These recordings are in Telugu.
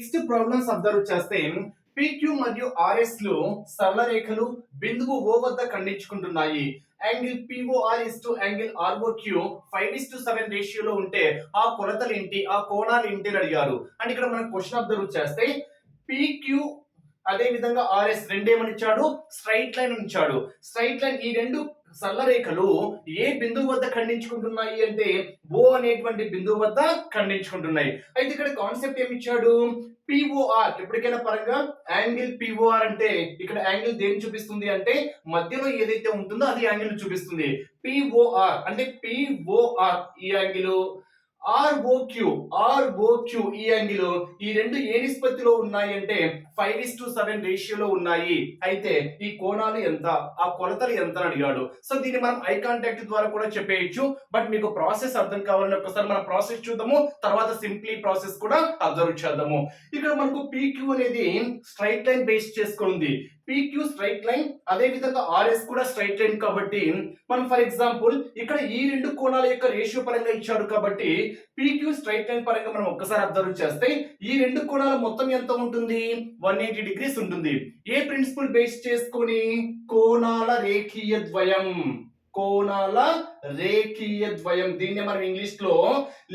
నెక్స్ట్ ప్రాబ్లమ్స్ అబ్జర్వ్ చేస్తే పిక్యూ మరియు ఆర్ఎస్లు సరళ రేఖలు బిందువు ఓ వద్ద ఖండించుకుంటున్నాయి. Angle POR is to angle ROQ five is to seven రేషియోలో ఉంటే ఆ కొలతలు ఏంటి? ఆ కోణాలు ఏంటి అని అడిగారు. అండ్ ఇక్కడ మనం క్వశ్చన్ అబ్జర్వ్ చేస్తే పిక్యూ అదే విధంగా ఆర్ఎస్ రెండేమని ఇచ్చాడు స్ట్రైట్ లైన్ ఉంచాడు. ఇచ్చాడు స్ట్రైట్ లైన్ ఈ రెండు సల్లరేఖలు ఏ బిందువు వద్ద ఖండించుకుంటున్నాయి అంటే ఓ అనేటువంటి బిందువు వద్ద ఖండించుకుంటున్నాయి. అయితే ఇక్కడ కాన్సెప్ట్ ఏమి ఇచ్చాడు పిఓఆర్ ఎప్పటికైనా పరంగా యాంగిల్ పిఓఆర్ అంటే ఇక్కడ యాంగిల్ దేని చూపిస్తుంది అంటే మధ్యలో ఏదైతే ఉంటుందో అది యాంగిల్ చూపిస్తుంది. పిఓఆర్ అంటే పిఓఆర్ ఈ యాంగిల్. ఆర్ఓక్యూ ఆర్ఓక్యూ ఈ యాంగిల్ ఈ రెండు ఏ నిష్పత్తిలో ఉన్నాయి అంటే ఫైవ్ ఇస్ టు సెవెన్ రేషియోలో ఉన్నాయి. అయితే ఈ కోణాలు ఎంత? ఆ కొలతలు ఎంత అని అడిగాడు. సో దీన్ని మనం ఐ కాంటాక్ట్ ద్వారా కూడా చెప్పేయచ్చు. బట్ మీకు ప్రాసెస్ అర్థం కావాలని ఒకసారి మన ప్రాసెస్ చూద్దాము. తర్వాత సింప్లీ ప్రాసెస్ కూడా అబ్జర్వ్ చేద్దాము. ఇక్కడ మనకు పీక్యూ అనేది స్ట్రైట్ లైన్ బేస్ చేసుకుంది పీక్యూ స్ట్రైట్ లైన్ అదే విధంగా ఆర్ఎస్ కూడా స్ట్రైట్ లైన్ కాబట్టి మనం ఫర్ ఎగ్జాంపుల్ ఇక్కడ ఈ రెండు కోణాల యొక్క రేషియో పరంగా ఇచ్చాడు కాబట్టి పీక్యూ స్ట్రైట్ లైన్ పరంగా మనం ఒక్కసారి అబ్జర్వ్ చేస్తే ఈ రెండు కోణాల మొత్తం ఎంత ఉంటుంది? వన్ ఎయిటీ డిగ్రీస్ ఉంటుంది. ఏ ప్రిన్సిపల్ బేస్ చేసుకొని? కోణాల రేఖీయ ద్వయం. కోణాల రేఖీయ ద్వయం. దీన్ని మనం ఇంగ్లీష్లో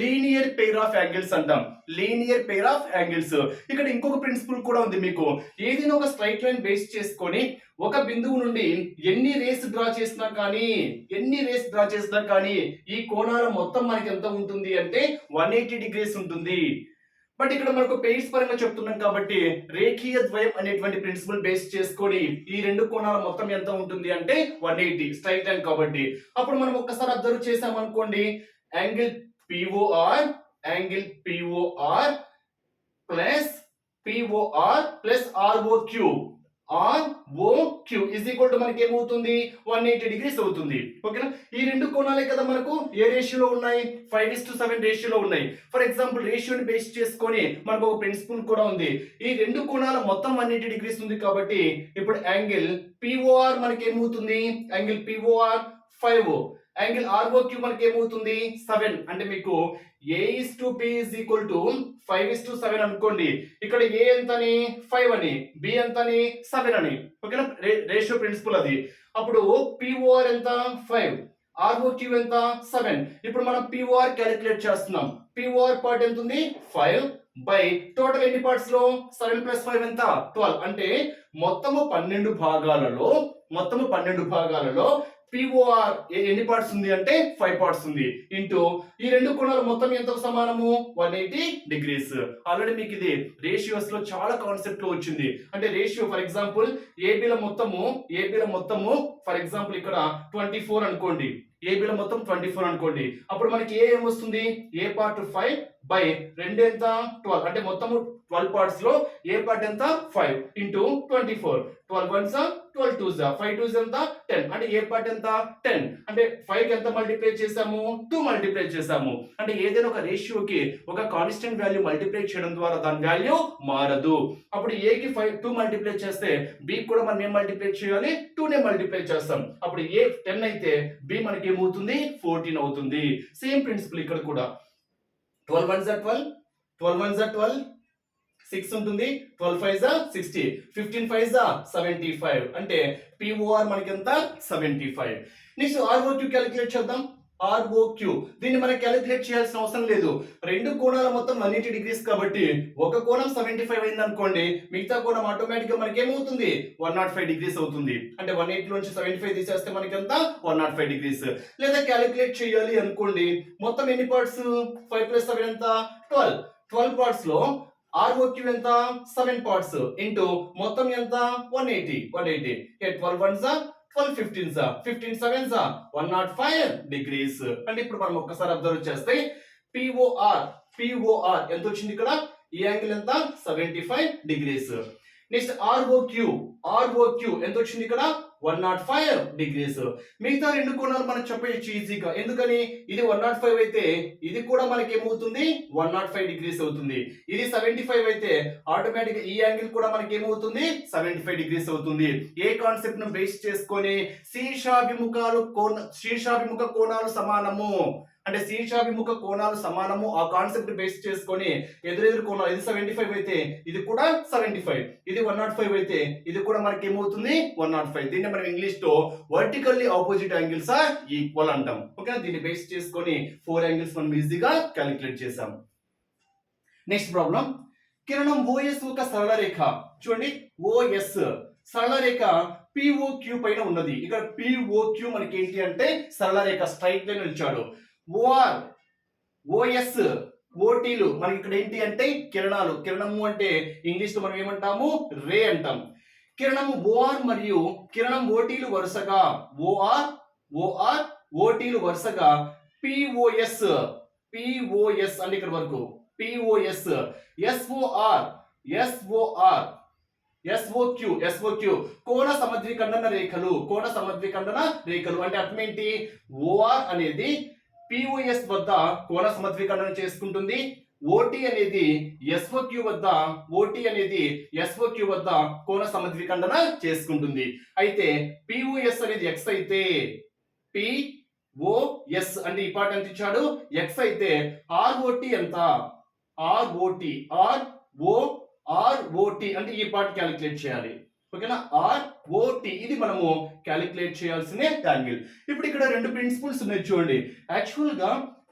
లీనియర్ పేర్ ఆఫ్ యాంగిల్స్ అంటాం. లీనియర్ పేర్ ఆఫ్ యాంగిల్స్ ఇక్కడ ఇంకొక ప్రిన్సిపల్ కూడా ఉంది మీకు. ఏదైనా ఒక స్ట్రైట్ లైన్ బేస్ చేసుకొని ఒక బిందువు నుండి ఎన్ని రేస్ డ్రా చేసినా కానీ ఎన్ని రేస్ డ్రా చేసినా కానీ ఈ కోణాల మొత్తం మనకి ఎంత ఉంటుంది అంటే వన్ ఎయిటీ డిగ్రీస్ ఉంటుంది. బట్ ఇక్కడ మనకు పెయిర్స్ పరంగా చెప్తున్నాం కాబట్టి రేఖీయ ద్వయం అనేటువంటి ప్రిన్సిపల్ బేస్ చేసుకొని ఈ రెండు కోణాల మొత్తం ఎంత ఉంటుంది అంటే వన్ ఎయిటీ స్ట్రైట్ లైన్ కాబట్టి అప్పుడు మనం ఒక్కసారి అబ్జర్వ్ చేసాం అనుకోండి. Angle POR angle POR plus POR plus RO Q R O Q is equal to మనకి ఏమవుతుంది? వన్ ఎయిటీ డిగ్రీస్ అవుతుంది. ఓకేనా ఈ రెండు కోణాలే కదా మనకు? ఏ రేషియోలో ఉన్నాయి? ఫైవ్ ఇస్ టు సెవెన్ రేషియోలో ఉన్నాయి. ఫర్ ఎగ్జాంపుల్ రేషియోని బేస్ చేసుకొని మనకు ఒక ప్రిన్సిపల్ కూడా ఉంది. ఈ రెండు కోణాల మొత్తం వన్ ఎయిటీ డిగ్రీస్ ఉంది కాబట్టి ఇప్పుడు యాంగిల్ పిఓఆర్ మనకి ఏమవుతుంది? Angle POR five angle RO Q మనకి ఏమవుతుంది సెవెన్ అంటే మీకు A is to B is equal to five is to seven అనుకోండి. ఇక్కడ ఏ ఎంతని? ఫైవ్ అని. బి ఎంతని? సెవెన్ అని. ఓకేనా? రేషియో ప్రిన్సిపల్ అది. అప్పుడు పిఓఆర్ ఎంత? ఫైవ్ ఆర్ఓ క్యూ ఎంత? సెవెన్ ఇప్పుడు మనం పిఓఆర్ క్యాలిక్యులేట్ చేస్తున్నాం. పిఓఆర్ పార్ట్ ఎంత ఉంది ఫైవ్ బై టోటల్ ఎన్ని పార్ట్స్లో? సెవెన్ ప్లస్ ఫైవ్ ఎంత? ట్వెల్వ్ అంటే మొత్తము పన్నెండు భాగాలలో మొత్తము పన్నెండు భాగాలలో పిఓఆర్ ఎన్ని పార్ట్స్ ఉంది అంటే ఫైవ్ పార్ట్స్ ఉంది. ఇంటూ ఈ రెండు కోణాలు మొత్తం ఎంత సమానము? వన్ ఎయిటీ డిగ్రీస్ ఆల్రెడీ మీకు ఇది రేషియోస్లో చాలా కాన్సెప్ట్లో వచ్చింది. అంటే రేషియో ఫర్ ఎగ్జాంపుల్ ఏబీల మొత్తము ఏబీల మొత్తము ఫర్ ఎగ్జాంపుల్ ఇక్కడ ట్వంటీ ఫోర్ అనుకోండి ఏబీల మొత్తం ట్వంటీ ఫోర్ అనుకోండి. అప్పుడు మనకి ఏ ఏమొస్తుంది ఏ పార్ట్ ఫైవ్ బై రెండు ఎంత? ట్వెల్వ్ అంటే మొత్తము ట్వెల్వ్ పార్ట్స్లో ఏ పార్ట్ ఎంత? Five into twenty four twelve ones twelve twos five twos ఎంత? టెన్ అంటే ఏ పార్ట్ ఎంత? టెన్ అంటే ఫైవ్ ఎంత మల్టిప్లై చేసాము టూ మల్టిప్లై చేసాము అంటే ఏదైనా ఒక రేషియోకి ఒక కాన్స్టెంట్ వాల్యూ మల్టిప్లై చేయడం ద్వారా దాని వాల్యూ మారదు. అప్పుడు ఏకి ఫైవ్ టూ మల్టిప్లై చేస్తే బి కూడా మనం ఏం మల్టిప్లై చేయాలి? టూనే మల్టిప్లై చేస్తాం. అప్పుడు ఏ టెన్ అయితే బి మనకి ఏమవుతుంది? ఫోర్టీన్ అవుతుంది. సేమ్ ప్రిన్సిపల్ ఇక్కడ కూడా. Twelve one twelve twelve one twelve six ఉంటుంది ట్వెల్వ్ ఫైవ్ జా సిక్స్టీ ఫిఫ్టీన్ ఫైవ్ జా సెవెంటీ ఫైవ్. అంటే పిఓఆర్ మనకి ఎంత? Seventy five. Next ROQ calculate చేద్దాం. ఆర్ఓక్యూ దీన్ని మనం క్యాలిక్యులేట్ చేయాల్సిన అవసరం లేదు. రెండు కోణాల మొత్తం వన్ ఎయిటీ డిగ్రీస్ కాబట్టి ఒక కోణం సెవెంటీ ఫైవ్ అయింది అనుకోండి మిగతా కోణం ఆటోమేటిక్గా మనకి ఏమవుతుంది? వన్ నాట్ ఫైవ్ డిగ్రీస్ అవుతుంది. అంటే వన్ ఎయిటీ నుంచి సెవెంటీ ఫైవ్ తీసేస్తే మనకి ఎంత? వన్ నాట్ ఫైవ్ డిగ్రీస్ లేదా క్యాలిక్యులేట్ చేయాలి అనుకోండి మొత్తం ఎన్ని పార్ట్స్ ఫైవ్ ప్లస్ సెవెన్ ఎంత? ట్వెల్వ్. ట్వెల్వ్ పార్ట్స్లో ఆర్ఓక్యూ ఎంత? సెవెన్ పార్ట్స్ ఇంటూ మొత్తం ఎంత? One eighty one eighty twelve one జా twelve fifteen sir fifteen seven sir one nought five degrees అంటే ఇప్పుడు మనం ఒక్కసారి అబ్జర్వ్ చేస్తే పిఓఆర్ పిఓఆర్ ఎంత వచ్చింది ఇక్కడ? ఈ యాంగిల్ ఎంత? Seventy five degrees next ROQ ROQ ఎంత వచ్చింది ఇక్కడ? One nought five degrees. మిగతా రెండు కోణాలు మనం చెప్పేయచ్చు ఈజీగా. ఎందుకని? ఇది వన్ నాట్ ఫైవ్ అయితే ఇది కూడా మనకి ఏమవుతుంది? వన్ నాట్ ఫైవ్ డిగ్రీస్ అవుతుంది. ఇది సెవెంటీ ఫైవ్ అయితే ఆటోమేటిక్ ఈ యాంగిల్ కూడా మనకి ఏమవుతుంది? సెవెంటీ ఫైవ్ డిగ్రీస్ అవుతుంది. ఏ కాన్సెప్ట్ను బేస్ చేసుకొని శీర్షాభిముఖాలు కోణ శీర్షాభిముఖ కోణాలు సమానము. అంటే శీర్షాభిముఖ కోణాలు సమానము. ఆ కాన్సెప్ట్ బేస్ చేసుకొని ఎదురెదురు కోణాలు ఇది సెవెంటీ ఫైవ్ అయితే ఇది కూడా సెవెంటీ ఫైవ్ ఇది వన్ నాట్ ఫైవ్ అయితే ఇది కూడా మనకి ఏమవుతుంది వన్ నాట్ oh ఫైవ్ దీన్ని మనం ఇంగ్లీష్లో vertically opposite angles are equal అంటాం. ఓకే దీన్ని బేస్ చేసుకొని ఫోర్ యాంగిల్స్ మనం ఈజీగా క్యాలిక్యులేట్ చేసాం నెక్స్ట్ ప్రాబ్లం కిరణం ఓఎస్ ఒక సరళ రేఖ. చూడండి ఓఎస్ సరళ రేఖ పిఓక్యూ పైన ఉన్నది. ఇక్కడ పిఓక్యూ మనకి ఏంటి అంటే సరళ రేఖ స్ట్రైట్ లైన్ ఇచ్చాడు ఓఆర్ ఓఎస్ ఓటీలు. మనకి ఇక్కడ ఏంటి అంటే కిరణాలు. కిరణము అంటే ఇంగ్లీష్లో మనం ఏమంటాము? రే అంటాం. కిరణము ఓఆర్ మరియు కిరణం ఓటీలు వరుసగా. ఓఆర్ ఓఆర్ ఓటీలు వరుసగా. పిఓఎస్ పిఓఎస్ అంటే ఇక్కడ వరకు. POS SOR SOR SOQ SOQ. కోణ సమద్విఖండన రేఖలు కోణ సమద్విఖండన రేఖలు. అంటే అర్థం ఏంటి? ఓఆర్ అనేది పిఓఎస్ వద్ద కోణ సమద్విఖండన చేసుకుంటుంది. ఓటీ అనేది ఎస్ఓక్యూ వద్ద ఓటీ అనేది ఎస్ఓక్యూ వద్ద కోణ సమద్విఖండన చేసుకుంటుంది. అయితే పిఓఎస్ అనేది ఎక్స్ అయితే పి ఓ ఎస్ అంటే ఈ పాట ఎంత ఇచ్చాడు? ఎక్స్ అయితే ఆర్ఓటి ఎంత? ఆర్ఓటి ఆర్ ఓ ఆర్ఓటి అంటే ఈ పార్ట్ క్యాలిక్యులేట్ చేయాలి. ఓకేనా? ఆర్ఓటి ఇది మనము క్యాలిక్యులేట్ చేయాల్సిన యాంగిల్ ఇప్పుడు ఇక్కడ రెండు ప్రిన్సిపల్స్ ఉన్నాయి చూడండి. యాక్చువల్గా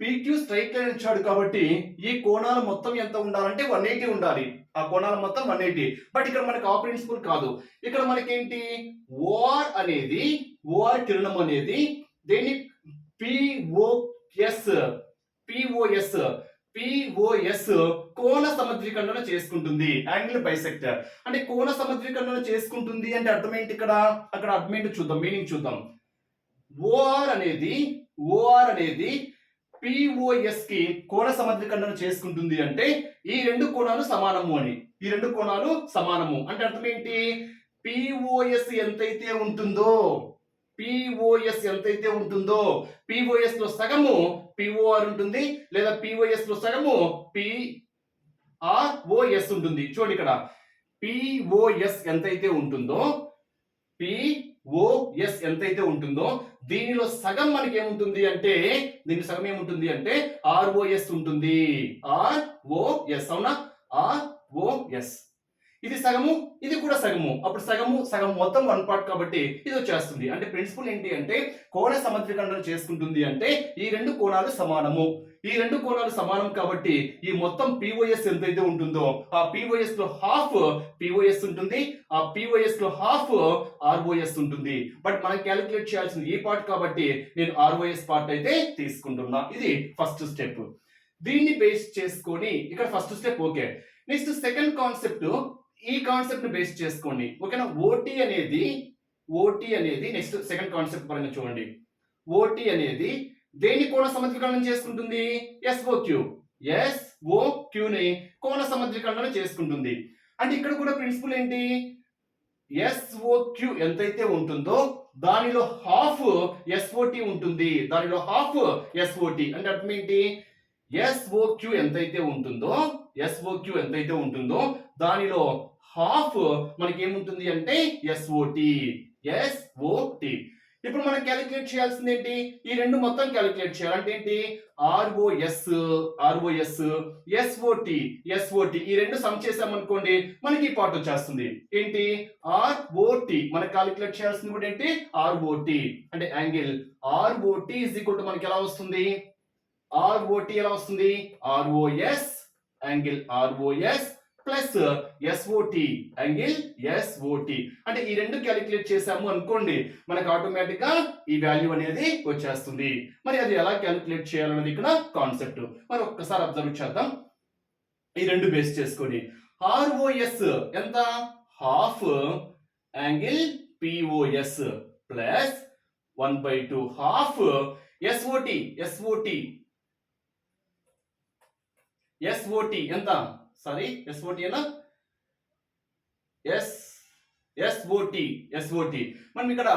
పీక్యూ స్ట్రైట్ లైన్ ఇచ్చాడు కాబట్టి ఈ కోణాలు మొత్తం ఎంత ఉండాలంటే వన్ ఎయిటీ ఉండాలి. ఆ కోణాలు మొత్తం వన్ ఎయిటీ బట్ ఇక్కడ మనకి ఆ ప్రిన్సిపల్ కాదు. ఇక్కడ మనకేంటి? ఓఆర్ అనేది ఓఆర్ కిరణం అనేది దేని పిఓఎస్ పిఓఎస్ పిఓఎస్ కోణ సమద్విఖండన చేసుకుంటుంది. యాంగిల్ బైసెక్టర్ అంటే కోణ సమద్విఖండన చేసుకుంటుంది అంటే అర్థం ఏంటి ఇక్కడ? అక్కడ అర్థం ఏంటి చూద్దాం మీనింగ్ చూద్దాం. ఓఆర్ అనేది ఓఆర్ అనేది పిఓఎస్కి కోణ సమద్విఖండన చేసుకుంటుంది అంటే ఈ రెండు కోణాలు సమానము అని. ఈ రెండు కోణాలు సమానము. అంటే అర్థం ఏంటి పిఓఎస్ ఎంతైతే ఉంటుందో పిఓఎస్ ఎంతైతే ఉంటుందో పిఓఎస్లో సగము పిఓఆర్ ఉంటుంది లేదా పిఓఎస్లో సగము పిఆర్ఓఎస్ ఉంటుంది. చూడండి ఇక్కడ. పిఓఎస్ ఎంతైతే ఉంటుందో పిఓఎస్ ఎంతైతే ఉంటుందో దీనిలో సగం మనకి ఏముంటుంది అంటే దీని సగం ఏముంటుంది అంటే ఆర్ఓఎస్ ఉంటుంది. ఆర్ఓఎస్ అవునా? ఆర్ఓఎస్ ఇది సగము ఇది కూడా సగము. అప్పుడు సగము సగం మొత్తం వన్ పార్ట్ కాబట్టి ఇది వచ్చేస్తుంది. అంటే ప్రిన్సిపల్ ఏంటి అంటే కోణ సమద్విఖండన చేసుకుంటుంది అంటే ఈ రెండు కోణాలు సమానము. ఈ రెండు కోణాలు సమానం కాబట్టి ఈ మొత్తం పిఓఎస్ ఎంతైతే ఉంటుందో ఆ పిఓఎస్లో హాఫ్ పిఓఎస్ ఉంటుంది ఆ పిఓఎస్లో హాఫ్ ఆర్ఓఎస్ ఉంటుంది. బట్ మనం క్యాలిక్యులేట్ చేయాల్సింది ఈ పార్ట్ కాబట్టి నేను ఆర్ఓఎస్ పార్ట్ అయితే తీసుకుంటున్నా. ఇది ఫస్ట్ స్టెప్ దీన్ని బేస్ చేసుకొని ఇక్కడ first step okay next second concept ఈ కాన్సెప్ట్ బేస్ చేసుకోండి. ఓకేనా? ఓటీ అనేది ఓటీ అనేది నెక్స్ట్ సెకండ్ కాన్సెప్ట్ పరంగా చూడండి. ఓటీ అనేది దేని కోణ సమద్వికరణం చేసుకుంటుంది? ఎస్ఓక్యూ క్యూని కోణ సమద్వికరణం చేసుకుంటుంది. అంటే ఇక్కడ కూడా ప్రిన్సిపల్ ఏంటి? ఎస్ఓక్యూ ఎంతైతే ఉంటుందో దానిలో హాఫ్ ఎస్ఓటి ఉంటుంది. దానిలో హాఫ్ ఎస్ఓటి అంటే అర్థం ఏంటి? ఎస్ఓక్యూ ఎంతైతే ఉంటుందో ఎస్ఓక్యూ ఎంతైతే ఉంటుందో దానిలో హాఫ్ మనకి ఏముంటుంది అంటే ఎస్ఓటి ఎస్ఓటి ఇప్పుడు మనం క్యాలిక్యులేట్ చేయాల్సింది ఏంటి ఈ రెండు మొత్తం క్యాలిక్యులేట్ చేయాలి అంటే ఏంటి ఆర్ఓఎస్ ఆర్ఓఎస్ ఎస్ఓటి ఎస్ఓటి ఈ రెండు సమ్ చేసామనుకోండి మనకి ఈ పార్ట్ వచ్చేస్తుంది. ఏంటి? ఆర్ఓటి మనం క్యాలిక్యులేట్ చేయాల్సింది కూడా ఏంటి? ఆర్ఓటి అంటే angle. ROT is equal to మనకి ఎలా వస్తుంది? ఆర్ఓటి ఎలా వస్తుంది? ROS angle ROS plus SOT angle SOT అంటే ఈ రెండు క్యాలిక్యులేట్ చేసాము అనుకోండి మనకు ఆటోమేటిక్గా ఈ వాల్యూ అనేది వచ్చేస్తుంది. మరి అది ఎలా క్యాలిక్యులేట్ చేయాలన్నది ఇక్కడ కాన్సెప్ట్ మరి ఒక్కసారి అబ్జర్వ్ చేద్దాం. ఈ రెండు బేస్ చేసుకొని. ఆర్ఓఎస్ ఎంత? Half angle POS plus one by two half SOT SOT SOT ఎంత సారీ ఎస్ఓటి ఏనా ఎస్ ఎస్ఓటి ఎస్ఓటి మనం ఇక్కడ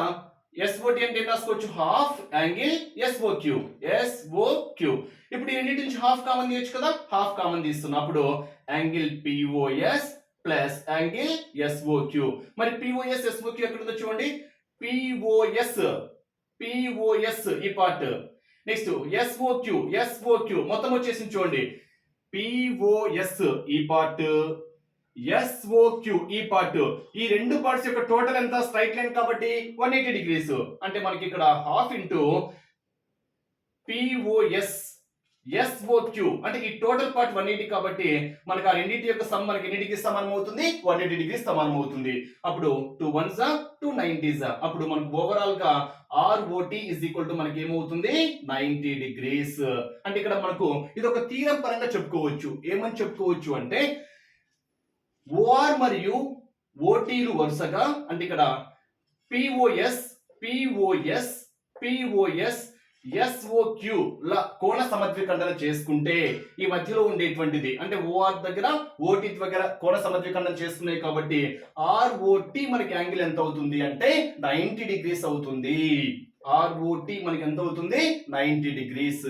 ఎస్ఓటి అంటే ఏం రాసుకోవచ్చు హాఫ్ యాంగిల్ ఓ క్యూ ఇప్పుడు ఈ రెండింటి నుంచి హాఫ్ కామన్ తీయచ్చు కదా హాఫ్ కామన్ తీస్తున్నా అప్పుడు angle POS plus angle SO Q మరి పిఓఎస్ ఎస్ఓక్యూ ఎక్కడ ఉందో చూడండి పిఓఎస్ పిఓఎస్ ఈ part next SO Q SO Q మొత్తం వచ్చేసి చూడండి పిఓఎస్ ఈ పార్ట్ ఎస్ఓక్యూ ఈ పార్ట్ ఈ రెండు పార్ట్స్ యొక్క టోటల్ ఎంత? స్ట్రైట్ లైన్ కాబట్టి వన్ ఎయిటీ డిగ్రీస్ అంటే మనకి ఇక్కడ హాఫ్ ఇంటూ పిఓఎస్ ఎస్ఓక్యూ అంటే ఈ టోటల్ పార్ట్ వన్ ఎయిటీ కాబట్టి మనకు ఆ రెండింటి యొక్క సమ్ మనకి ఎన్ని సమానం అవుతుంది వన్ ఎయిటీ డిగ్రీ సమానం అవుతుంది అప్పుడు టూ వన్స్ టూ నైన్టీస్ అప్పుడు మనకు ఓవరాల్గా ఆర్ఓటి ఇస్ ఈక్వల్ టు మనకి ఏమవుతుంది? నైన్టీ డిగ్రీస్ అంటే ఇక్కడ మనకు ఇది ఒక తీరం పరంగా చెప్పుకోవచ్చు. ఏమని చెప్పుకోవచ్చు అంటే ఓఆర్ మరియు ఓటీలు వరుసగా అంటే ఇక్కడ పిఓఎస్ పిఓఎస్ పిఓఎస్ ఎస్ఓక్యూ ల కోణ సమద్విఖండన చేసుకుంటే ఈ మధ్యలో ఉండేటువంటిది. అంటే ఓఆర్ దగ్గర ఓటీ దగ్గర కోణ సమద్విఖండన చేస్తున్నాయి కాబట్టి ఆర్ఓటి మనకి యాంగిల్ ఎంత అవుతుంది అంటే నైన్టీ డిగ్రీస్ అవుతుంది. ఆర్ఓటి మనకి ఎంత అవుతుంది? Ninety degrees